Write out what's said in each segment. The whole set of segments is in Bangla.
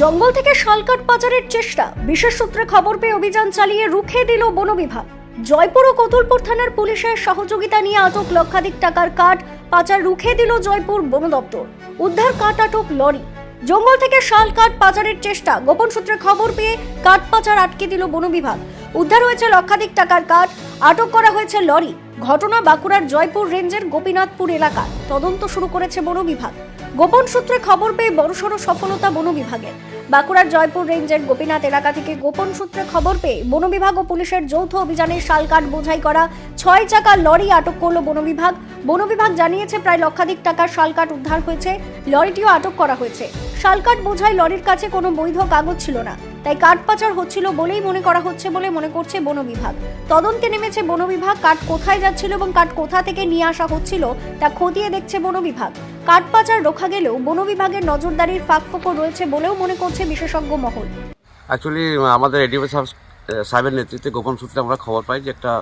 জঙ্গল থেকে শালকাট পাচারের চেষ্টা। বিশেষ সূত্রে খবর পেয়ে অভিযান চালিয়ে রুখে দিল বন বিভাগ। জয়পুর ও কতুলপুর থানার পুলিশের সহযোগিতা নিয়ে আটক লক্ষাধিক টাকার কাঠ পাচার রুখে দিল জয়পুর বন দপ্তর। উদ্ধার কাঠ আটক লরি। জঙ্গল থেকে শাল কাঠ পাচারের চেষ্টা। গোপন সূত্রে খবর পেয়ে কাঠ পাচার আটকে দিল বন বিভাগ। উদ্ধার হয়েছে লক্ষাধিক টাকার কাঠ, আটক করা হয়েছে লরি। ঘটনা বাঁকুড়ার জয়পুর রেঞ্জের গোপীনাথপুর এলাকায়। তদন্ত শুরু করেছে বন বিভাগ। গোপন সূত্রে খবর পেয়ে বড়সড় সফলতা বন বিভাগের। বাঁকুড়ার জয়পুর রেঞ্জের গোপীনাথ এলাকা থেকে গোপন সূত্রে খবর পেয়ে বন বিভাগ ও পুলিশের যৌথ অভিযানে শালকাঠ বোঝাই করা ছয় চাকা লরি আটক করল বন বিভাগ। বন বিভাগ জানিয়েছে প্রায় লক্ষাধিক টাকার শালকাঠ উদ্ধার হয়েছে, লরিটিও আটক করা হয়েছে। শালকাঠ বোঝাই লরির কাছে কোনো বৈধ কাগজ ছিল না। তাই কাঠ পাচার হচ্ছিল বলেই মনে করা হচ্ছে বলে মনে করছে বন বিভাগ। তদন্তে নেমেছে বন বিভাগ, কাঠ কোথায় যাচ্ছিল এবং কাঠ কোথা থেকে নিয়ে আসা হচ্ছিল তা খতিয়ে দেখছে বন বিভাগ। কাঠ পাচার রোখা গেলেও বন বিভাগের নজরদারির ফাঁকফোকর রয়েছে বলেও মনে করছে বিশেষজ্ঞ মহল। অ্যাকচুয়ালি আমাদের এডিও সাহেবের নেতৃত্বে গোপন সূত্রে আমরা খবর পাই যে একটা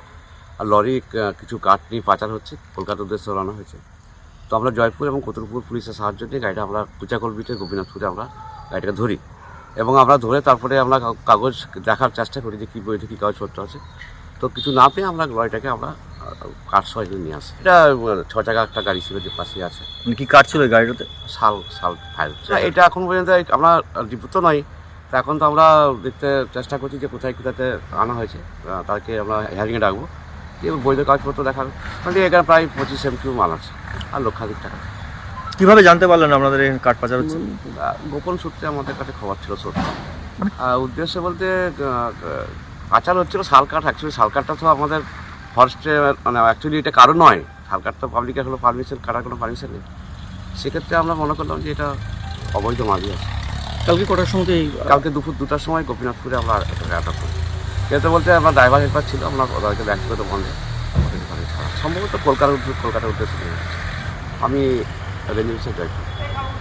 লরি কিছু কাঠ নিয়ে পাচার হচ্ছে কলকাতার উদ্দেশ্যে রওনা হয়েছে। তো আমরা জয়পুর এবং কতুলপুর পুলিশের সাহায্য নিয়ে গাড়িটা আমরা কুচাকল গোপীনাথপুরে আমরা গাড়িটা ধরি। এবং আমরা ধরে তারপরে আমরা কাগজ দেখার চেষ্টা করি যে কী বইতে কী কাগজপত্র আছে তো কিছু না পেয়ে আমরা লরিটাকে আমরা কাঠ সহ নিয়ে আসি। এটা ছ চাকা একটা গাড়ি ছিল যে পাশে আছে। মানে কি কাটছিল ওই গাড়িটাতে? শাল শাল ফাইল এটা এখন পর্যন্ত আমরা ডিপু তো নয় তা এখন তো আমরা দেখতে চেষ্টা করছি যে কোথায় কোথাতে আনা হয়েছে। তাকে আমরা হিয়ারিংয়ে ডাকবো। বৈধ কাগজপত্র দেখাবে। মানে এখানে প্রায় পঁচিশ এম কিউ মাল আছে। আর লক্ষাধিক টাকা। কীভাবে জানতে পারলেন আপনাদের এই কাঠ পাচার হচ্ছে? গোপন সূত্রে আমাদের কাছে খবর ছিল সত্যি আহ, উদ্দেশ্য বলতে পাচার হচ্ছিল শাল কাঠ অ্যাকচুয়ালি শাল কাঠটা তো আমাদের ফরেস্টে মানে অ্যাকচুয়ালি এটা কারও নয়। শাল কাঠ তো পাবলিকের হলো পারমিশন কাটার কোনো পারমিশন নেই। সেক্ষেত্রে আমরা মনে করলাম যে এটা অবৈধ মালই আছে। কালকে কটার সময় এই কালকে দুপুর দুটার সময় গোপীনাথপুরে আমরা অ্যাটাক করি। যেতে বলতে আমার ড্রাইভার হেল্পার ছিল আমরা ওদেরকে ব্যক্তিগত বন্ধে আমাদের এখানে ছাড়া। সম্ভবত কলকাতার উদ্দেশ্য কলকাতার উদ্দেশ্যে আমি रेवेन्यू सेक्रेटरी